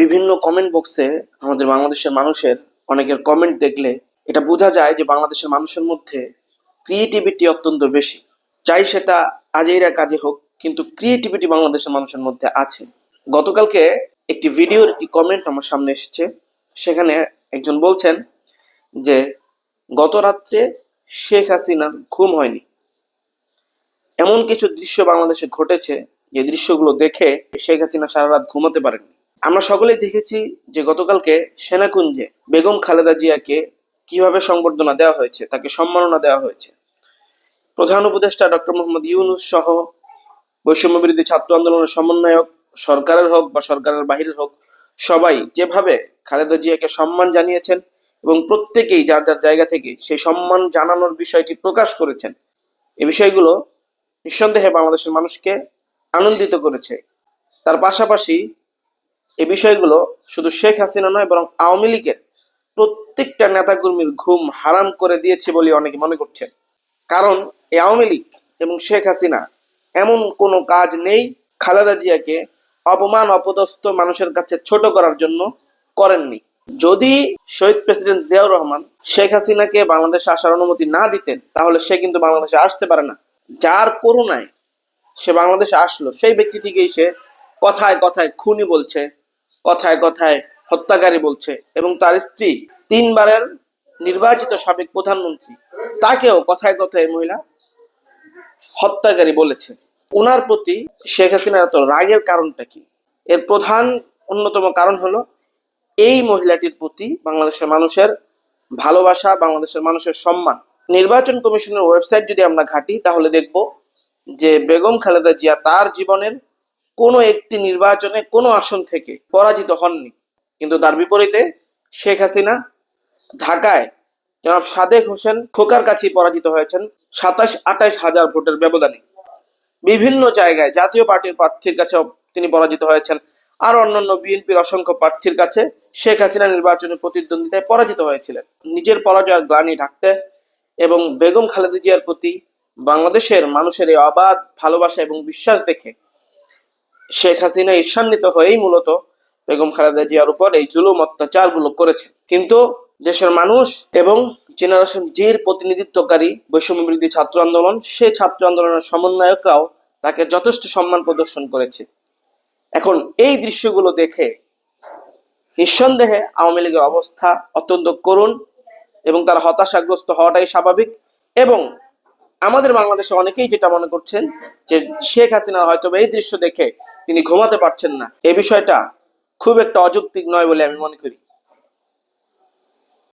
বিভিন্ন কমেন্ট বক্সে আমাদের বাংলাদেশের মানুষের অনেকের কমেন্ট দেখলে এটা বোঝা যায় যে বাংলাদেশের মানুষের মধ্যে ক্রিয়েটিভিটি অত্যন্ত বেশি। চাই সেটা আজেইরা কাজে হোক, কিন্তু ক্রিয়েটিভিটি বাংলাদেশের মানুষের মধ্যে আছে। গতকালকে একটি ভিডিওর একটি কমেন্ট আমার সামনে এসেছে, সেখানে একজন বলছেন যে, গত রাত্রে শেখ হাসিনার ঘুম হয়নি। এমন কিছু দৃশ্য বাংলাদেশে ঘটেছে, যে দৃশ্যগুলো দেখে শেখ হাসিনা সারা রাত ঘুমাতে পারেননি। আমরা সকলেই দেখেছি যে গতকালকে সেনাকুঞ্জে বেগম খালেদা জিয়াকে কীভাবে সংবর্ধনা দেওয়া হয়েছে, তাকে সম্মাননা দেওয়া হয়েছে। প্রধান উপদেষ্টা ডক্টর মোহাম্মদ ইউনুস সহ বৈষম্য বিরোধী ছাত্র আন্দোলনের সমন্বয়ক, সরকারের হোক বা সরকারের বাহিরের হোক, সবাই যেভাবে খালেদা জিয়াকে সম্মান জানিয়েছেন এবং প্রত্যেকেই যার যার জায়গা থেকে সেই সম্মান জানানোর বিষয়টি প্রকাশ করেছেন, এ বিষয়গুলো নিঃসন্দেহে বাংলাদেশের মানুষকে আনন্দিত করেছে। তার পাশাপাশি এই বিষয়গুলো শুধু শেখ হাসিনা নয়, বরং আওয়ামী লীগের প্রত্যেকটা নেতাকর্মীর ঘুম হারাম করে দিয়েছে বলে অনেকে মনে করছেন। কারণ এই আওয়ামী লীগ এবং শেখ হাসিনা এমন কোনো কাজ নেই খালেদা জিয়াকে অপমান, অপদস্থ মানুষের কাছে ছোট করার জন্য করেননি। যদি শহীদ প্রেসিডেন্ট জিয়াউর রহমান শেখ হাসিনাকে বাংলাদেশে আসার অনুমতি না দিতেন, তাহলে সে কিন্তু বাংলাদেশে আসতে পারে না। যার করুণায় সে বাংলাদেশে আসলো, সেই ব্যক্তিটিকেই সে কথায় কথায় খুনি বলছে কথায় কথায় হত্যাকারী বলছে এবং তার স্ত্রী তিনবারের নির্বাচিত সাবেক প্রধানমন্ত্রী। তাকেও কথায় কথায় মহিলা হত্যাকারী বলেছে। ওনার প্রতি শেখ হাসিনার এত রাগের কারণটা কি? এর প্রধান অন্যতম কারণ হলো এই মহিলাটির প্রতি বাংলাদেশের মানুষের ভালোবাসা, বাংলাদেশের মানুষের সম্মান। নির্বাচন কমিশনের ওয়েবসাইট যদি আমরা ঘাঁটি, তাহলে দেখব যে বেগম খালেদা জিয়া তার জীবনের কোনো একটি নির্বাচনে কোনো আসন থেকে পরাজিত হননি। কিন্তু তার বিপরীতে শেখ হাসিনা ঢাকায় জনাব সাদেক হোসেন খোকার কাছেই পরাজিত হয়েছেন সাতাশ আঠাশ হাজার ভোটের ব্যবধানে। বিভিন্ন জায়গায় জাতীয় পার্টির প্রার্থীর কাছে তিনি পরাজিত হয়েছেন। আর অন্যান্য বিএনপির অসংখ্য প্রার্থীর কাছে শেখ হাসিনা নির্বাচনে প্রতিদ্বন্দ্বিতায় পরাজিত হয়েছিলেন। নিজের পরাজয়ের গ্লানি ঢাকতে এবং বেগম খালেদা জিয়ার প্রতি বাংলাদেশের মানুষের এই অবাধ ভালোবাসা এবং বিশ্বাস দেখে শেখ হাসিনা ঈর্ষান্বিত হয়েই মূলত বেগম খালেদা জিয়ার উপর এই জুলুম অত্যাচারগুলো করেছে। কিন্তু দেশের মানুষ এবং জেনারেশন জির প্রতিনিধিত্বকারী বৈষম্য বিরোধী ছাত্র আন্দোলন, সে ছাত্র আন্দোলনের সমন্বয়করাও তাকে যথেষ্ট সম্মান প্রদর্শন করেছে। এখন এই দৃশ্যগুলো দেখে নিঃসন্দেহে আওয়ামী লীগের অবস্থা অত্যন্ত করুণ এবং তারা হতাশাগ্রস্ত হওয়াটাই স্বাভাবিক এবং আমাদের বাংলাদেশে অনেকেই যেটা মনে করছেন যে শেখ হাসিনা হয়তো এই দৃশ্য দেখে তিনি ঘুমাতে পারছেন না। এই বিষয়টা খুব একটা অযৌক্তিক নয় বলে আমি মনে করি।